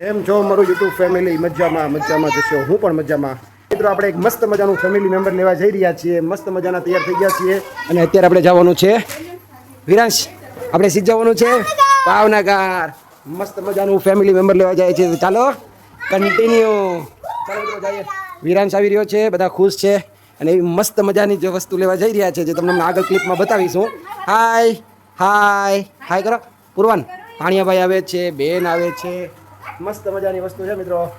એમ છો મારું YouTube family મજામાં મજામાં જશો હું પણ મજામાં. મિત્રો, આપણે એક મસ્ત મજાનું ફેમિલી મેમ્બર લેવા જઈ રહ્યા છીએ. મસ્ત મજાના તૈયાર થઈ ગયા છીએ. અને અત્યારે આપણે જવાનું છે વિરાંશ. આપણે સીધ છે ભાવનગર. મસ્ત મજાનું ફેમિલી મેમ્બર લેવા જાય છે. ચાલો કન્ટિન્યુ ચાલો મિત્રો, જઈએ. વિરાંશ આવી રહ્યો છે, બધા ખુશ છે. અને એવી મસ્ત મજાની જે વસ્તુ લેવા જઈ રહ્યા છે, જે તમને આગળ ક્લિપમાં બતાવીશું. હાય હાય હાય કરો. પૂર્વન ભાણિયાભાઈ આવે છે, બેન આવે છે. મસ્ત મજાની વસ્તુ છે મિત્રો.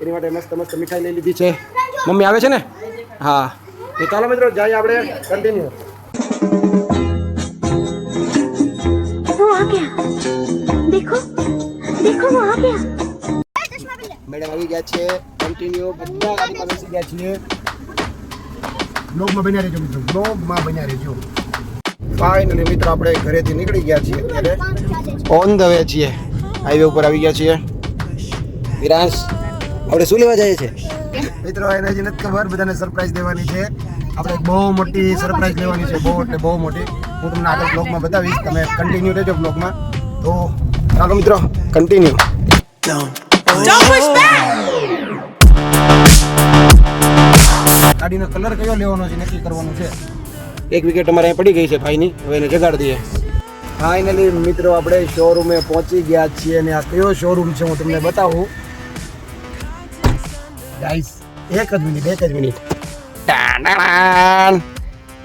એની માટે મસ્ત મસ્ત મીઠાઈ લઈ લીધી છે. મમ્મી આવે છે ને? હા. તો ચાલો મિત્રો જાય આપણે. કન્ટિન્યુ દેખો. દેખો મેડમ આવી ગયા છે. કન્ટિન્યુ બધા ગાડીમાં બેસી ગયા છીએ. બ્લોગમાં બન્યા રહેજો મિત્રો. બ્લોગમાં બન્યા રહેજો. ફાઇનલી મિત્રો આપણે ઘરેથી નીકળી ગયા છીએ અત્યારે. ઓન ધ વે છીએ. હાઈવે ઉપર આવી ગયા છીએ. વિરાંશ આપણે શું લેવા જઈએ છે મિત્રો એને હજી નથી ખબર બધાને સરપ્રાઈઝ દેવાની છે. આપણે બહુ મોટી સરપ્રાઈઝ લેવાની છે બહુ એટલે બહુ મોટી. હું તમને આગળ બ્લોગમાં બતાવીશ તમે કન્ટિન્યુ રહેજો બ્લોગમાં તો ચાલો મિત્રો કન્ટિન્યુ ગાડીનો કલર કયો લેવાનો છે નક્કી કરવાનું છે? એક વિકેટ અમારે અહીં પડી ગઈ છે ભાઈની હવે એને જગાડી દઈએ. ફાઇનલી મિત્રો આપણે શોરૂમે પહોંચી ગયા છીએ અને આ કયો શોરૂમ છે હું તમને બતાવું. ગાઈસ એક જ મિનિટ, એક જ મિનિટ.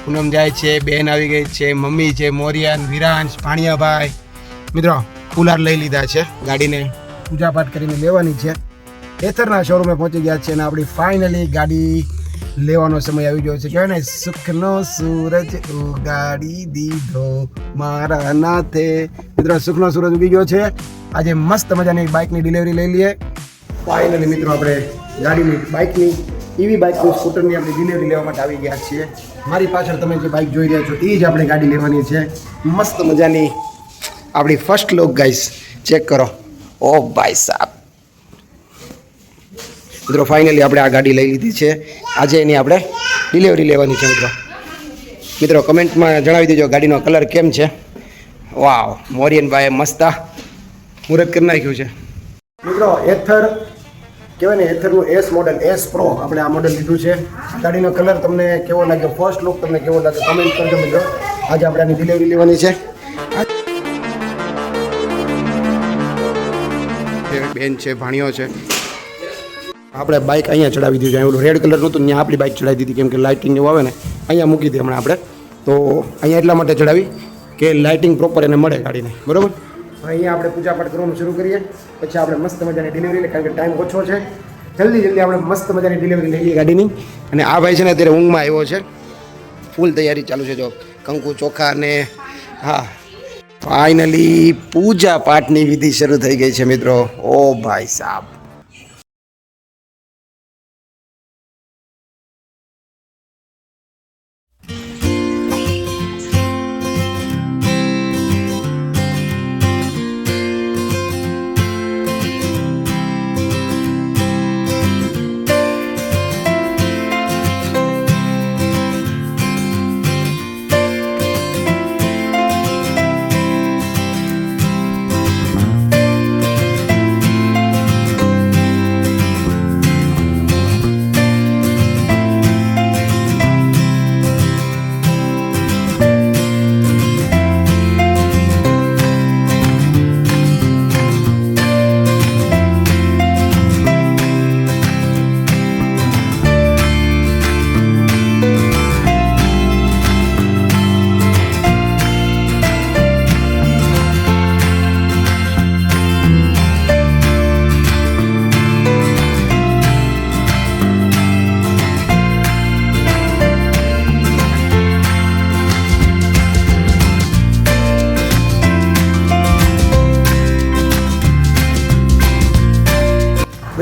પૂનમ જાય છે બેન આવી ગઈ છે મમ્મી છે મોરિયાન વિરાંશ ભાણિયાભાઈ મિત્રો કુલર લઈ લીધા છે ગાડીને પૂજાપાઠ કરીને લેવાની છે એથરના શોરૂમે પહોંચી ગયા છે અને આપણી ફાઇનલી ગાડી લેવાનો સમય આવી ગયો છે કહેવાય ને સુખનો સૂરજ ઉગાડી દીધો મારા નાથે મિત્રો સુખનો સૂરજ ઉગી ગયો છે આજે મસ્ત મજાની બાઇકની ડિલિવરી લઈ લઈએ ફાઇનલી મિત્રો આપણે ગાડીની બાઇકની એવી બાઇકની સ્કૂટરની આપણે ડિલિવરી લેવા માટે આવી ગયા છીએ. મારી પાછળ તમે જે બાઇક જોઈ રહ્યા છો એ જ આપણે ગાડી લેવાની છે. મસ્ત મજાની આપણી ફર્સ્ટ લોક ગાઈસ ચેક કરો. ઓ ભાઈ સાહેબ મિત્રો ફાઇનલી આપણે આ ગાડી લઈ લીધી છે. આજે એની આપણે ડિલિવરી લેવાની છે મિત્રો. મિત્રો કમેન્ટમાં જણાવી દેજો ગાડીનો કલર કેમ છે. વાવ મોરિયનભાઈએ મસ્તા મુહૂર્ત કરી નાખ્યું છે. મિત્રો એથર કહેવાય ને એથરનું એસ મોડલ એસ પ્રો આપણે આ મોડલ લીધું છે. ગાડીનો કલર તમને કેવો લાગ્યો? ફર્સ્ટ લુક તમને કેવો લાગ્યો? કમેન્ટ કરજો મિત્રો. આજે આપણે આની ડિલિવરી લેવાની છે. બેન છે ભાણિયો છે. આપણે બાઇક અહીંયા ચડાવી દીધું છે. ઓલું રેડ કલરનું હતું ત્યાં આપણી બાઇક ચડાવી દીધી. કેમ કે લાઇટિંગ એવું આવે ને અહીંયા મૂકી દીધી હમણાં આપણે. તો અહીંયા એટલા માટે ચડાવી કે લાઇટિંગ પ્રોપર એને મળે ગાડીને. બરોબર? અહીંયા આપણે પૂજા પાઠ કરવાનું શરૂ કરીએ. પછી આપણે મસ્ત મજાની ડિલિવરી લઈએ કારણ કે ટાઈમ ઓછો છે. જલ્દી જલ્દી આપણે મસ્ત મજાની ડિલિવરી લઈએ ગાડીની. અને આ ભાઈ છે ને અત્યારે ઊંઘમાં આવ્યો છે. ફૂલ તૈયારી ચાલુ છે, જો. કંકુ, ચોખા ને, હા. ફાઇનલી પૂજા પાઠની વિધિ શરૂ થઈ ગઈ છે, મિત્રો. ઓ ભાઈ સાહેબ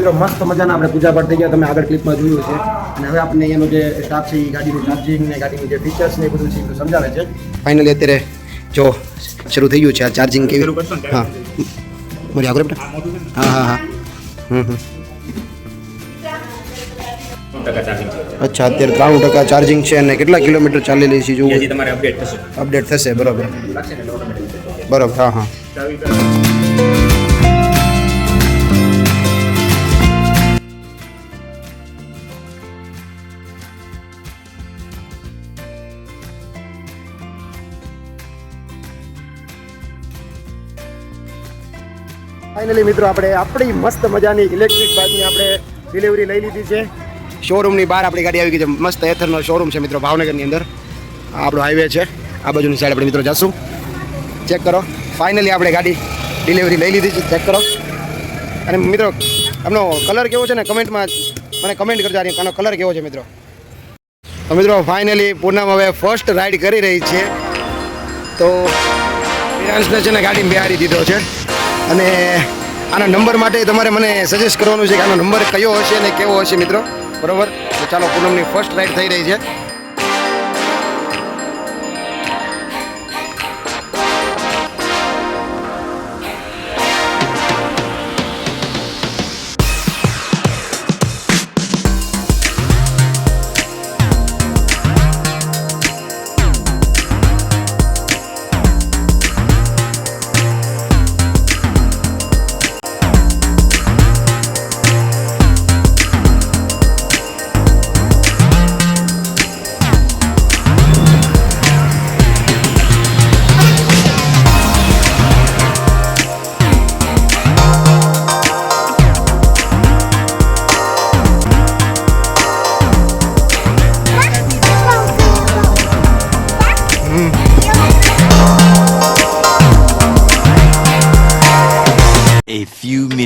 મિત્રો મસ્ત મજાના આપણે પૂજા પાઠ થઈ ગયા. તમે આગળ ક્લિપમાં જોયું છે અને હવે આપણને એનો જે સ્ટાફ છે એ ગાડીનું ચાર્જિંગ ને ગાડીનું જે ફીચર્સ ને એ બધું છે એ બધું સમજાવે છે. ફાઇનલી અત્યારે જો શરૂ થઈ ગયું છે આ ચાર્જિંગ કેવી હા. મજા આગળ બેટા. હા હા હા. હમ હમ. ટકા ચાર્જિંગ છે. અચ્છા અત્યારે ત્રાણું ટકા ચાર્જિંગ છે અને કેટલા કિલોમીટર ચાલેલી છે એ જોવું હજી તમારે અપડેટ થશે. અપડેટ થશે બરોબર. લાગશે ને એટલે automatic થઈ જશે. બરોબર હા હા. ફાઇનલી મિત્રો, આપણે આપણી મસ્ત મજાની ઇલેક્ટ્રિક બાઇકની આપણે ડિલિવરી લઈ લીધી છે. શોરૂમની બહાર આપણી ગાડી આવી ગઈ છે. મસ્ત એથરનો શોરૂમ છે મિત્રો, ભાવનગરની અંદર. આ આપણો હાઈવે છે. આ બાજુની સાઈડ આપણે મિત્રો જશું. ચેક કરો. ફાઇનલી આપણે ગાડી ડિલિવરી લઈ લીધી છે. ચેક કરો. અને મિત્રો આમનો કલર કેવો છે ને કમેન્ટમાં મને કમેન્ટ કરજો આની- કલર કેવો છે મિત્રો. તો મિત્રો ફાઇનલી પૂનમ હવે ફર્સ્ટ રાઈડ કરી રહી છે. તો છે ને ગાડી બિહારી દીધો છે. અને આના નંબર માટે તમારે મને સજેસ્ટ કરવાનું છે કે આનો નંબર કયો હશે અને કેવો હશે મિત્રો? બરોબર? ચાલો, પૂનમની ફર્સ્ટ રાઈડ થઈ રહી છે.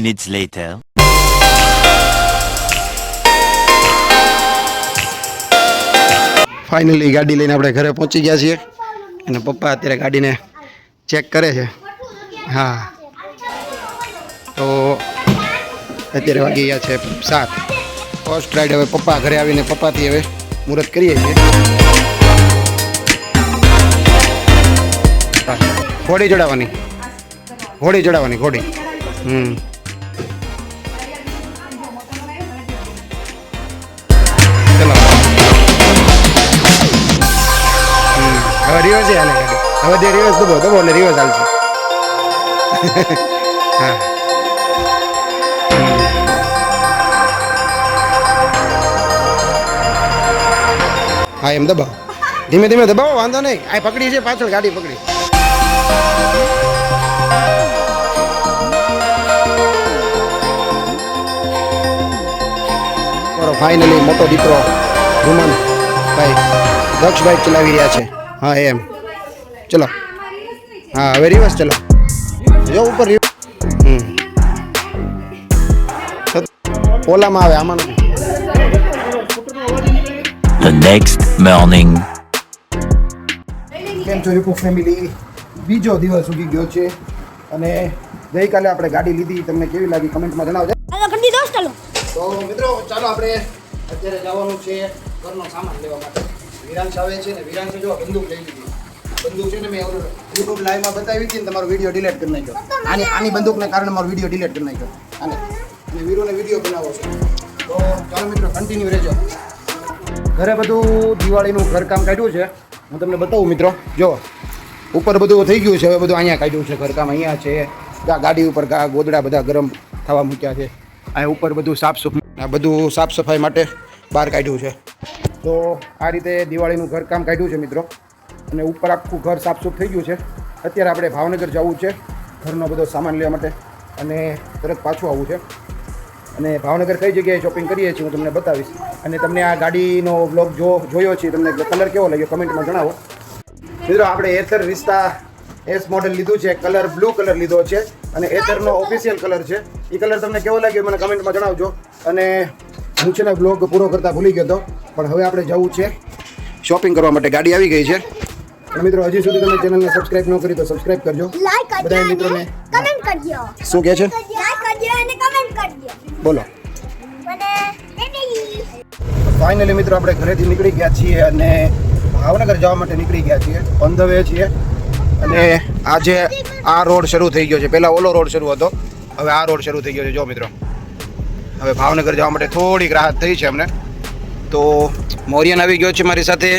Minutes later. ફાઇનલી ગાડી લઈને આપણે ઘરે પહોંચી ગયા છીએ. અને પપ્પા અત્યારે ગાડીને ચેક કરે છે. હા. તો અત્યારે વાગી ગયા છે સાત. ફર્સ્ટ રાઈડ હવે પપ્પા ઘરે આવીને પપ્પાથી હવે મુહૂર્ત કરીએ છીએ. ઘોડી ચડાવવાની. ઘોડી ચડાવવાની, ઘોડી. હમ. હવે રિવર્સ હાલે ગાડી. હવે તે રિવર્સ દબો દબો એટલે રિવર્સ હાલશે. હા. હા, એમ દબાવો. ધીમે ધીમે દબાવો, વાંધો નહીં. આ પકડી છે, પાછળ ગાડી પકડી. ફાઇનલી મોટો દીકરો રૂમન ભાઈ દક્ષભાઈ ચલાવી રહ્યા છે. હા એમ. ચલો. હા હવે રિવર્સ ચલો. જો ઉપર હમ. ઓલામાં આવે આમાં The next morning. કેમ છો રીપુ ફેમિલી બીજો દિવસ ઉગી ગયો છે અને ગઈકાલે આપણે ગાડી લીધી. તમને કેવી લાગી કમેન્ટમાં જણાવજો. તો મિત્રો ચાલો આપણે અત્યારે જવાનું છે ઘરનો સામાન લેવા માટે. વિરાંશ આવે છે ને વિરાંશે જો બંદૂક લઈ લીધી. બંદૂક છે ને મેં યુટ્યુબ લાઈવમાં બતાવી હતી ને તમારો વીડિયો ડિલીટ કરી નાખ્યો. આની આની બંદૂકને કારણે મારો વીડિયો ડિલીટ કરી નાખ્યો. અને અને વીરોને વીડિયો બનાવો છે. તો ચાલો મિત્રો કન્ટિન્યુ રહેજો. ઘરે બધું દિવાળીનું ઘરકામ કાઢ્યું છે. હું તમને બતાવું મિત્રો જો. ઉપર બધું થઈ ગયું છે હવે બધું અહીંયા કાઢ્યું છે ઘરકામ અહીંયા છે. ગાડી ઉપર ગોદડા બધા ગરમ થવા મૂક્યા છે. અહીંયા ઉપર બધું સાફ સફાઈ બધું સાફ સફાઈ માટે બહાર કાઢ્યું છે. તો આ રીતે દિવાળીનું ઘરકામ કાઢ્યું છે મિત્રો. અને ઉપર આખું ઘર સાફ સુફ થઈ ગયું છે. અત્યારે આપણે ભાવનગર જવું છે. ઘરનો બધો સામાન લેવા માટે. અને તરત પાછું આવવું છે. અને ભાવનગર કઈ જગ્યાએ શોપિંગ કરીએ છીએ હું તમને બતાવીશ. અને તમને આ ગાડીનો બ્લોગ જો જોયો છે તમને કલર કેવો લાગ્યો કમેન્ટમાં જણાવો. મિત્રો, આપણે એથર વિસ્તા એસ મોડેલ લીધું છે. કલર બ્લુ કલર લીધો છે. અને એથરનો ઓફિશિયલ કલર છે. એ કલર તમને કેવો લાગ્યો મને કમેન્ટમાં જણાવજો. અને હું છે ને બ્લોગ પૂરો કરતા ભૂલી ગયો હતો. પણ હવે આપણે જવું છે. શોપિંગ કરવા માટે ગાડી આવી ગઈ છે. મિત્રો હજી સુધી તમે ચેનલને સબસ્ક્રાઇબ ન કરી તો સબસ્ક્રાઇબ કરજો. બધા મિત્રોને કમેન્ટ કરજો. શું કહે છે? લાઈક કરજો અને કમેન્ટ કરજો. બોલો. ફાઇનલી મિત્રો આપણે ઘરેથી નીકળી ગયા છીએ અને ભાવનગર જવા માટે નીકળી ગયા છીએ. ઓન ધ વે છીએ. અને આજે આ રોડ શરૂ થઈ ગયો છે. પહેલાં ઓલો રોડ શરૂ હતો. હવે આ રોડ શરૂ થઈ ગયો છે. જો મિત્રો હવે ભાવનગર જવા માટે થોડીક રાહત થઈ છે અમને. તો મોરિયન આવી ગયો છે મારી સાથે.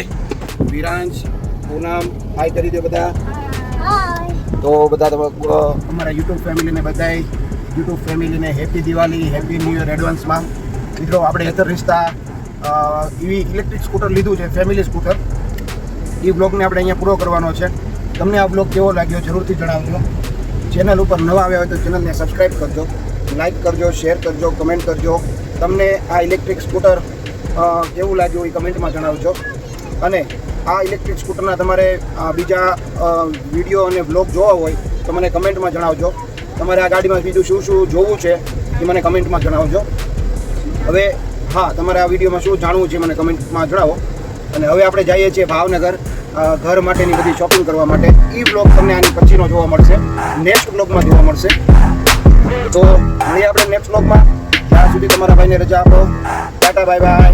વિરાંશ, પૂનમ હાય કરી દે બધા. તો બધા અમારા યુટ્યુબ ફેમિલીને બધાય યુટ્યુબ ફેમિલીને happy Diwali happy new year એડવાન્સમાં મિત્રો, આપણે હેતર રિશ્તા એવી ઇલેક્ટ્રિક સ્કૂટર લીધું છે ફેમિલી સ્કૂટર એ બ્લોગને આપણે અહીંયા પૂરો કરવાનો છે. તમને આ બ્લોગ કેવો લાગ્યો જરૂરથી જણાવજો. ચેનલ ઉપર નવા આવ્યા હોય તો ચેનલને સબસ્ક્રાઈબ કરજો. લાઈક કરજો શેર કરજો કમેન્ટ કરજો. તમને આ ઇલેક્ટ્રિક સ્કૂટર કેવું લાગ્યું એ કમેન્ટમાં જણાવજો. અને આ ઇલેક્ટ્રિક સ્કૂટરના તમારે બીજા વીડિયો અને બ્લોગ જોવા હોય તો મને કમેન્ટમાં જણાવજો. તમારે આ ગાડીમાં બીજું શું શું જોવું છે એ મને કમેન્ટમાં જણાવજો. હવે, હા, તમારે આ વિડીયોમાં શું જાણવું છે મને કમેન્ટમાં જણાવો. અને હવે આપણે જઈએ છીએ ભાવનગર ઘર માટેની બધી શોપિંગ કરવા માટે. એ બ્લોગ તમને આની પછીનો જોવા મળશે. નેક્સ્ટ બ્લોગમાં જોવા મળશે. તો મળીએ આપણે નેક્સ્ટ બ્લોગમાં যদি তোমার বাইনের যাব। Tata bye bye.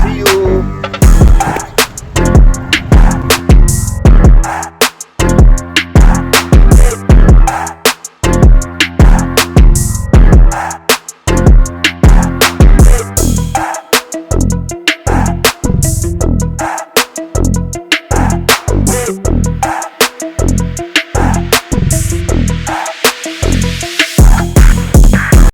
See you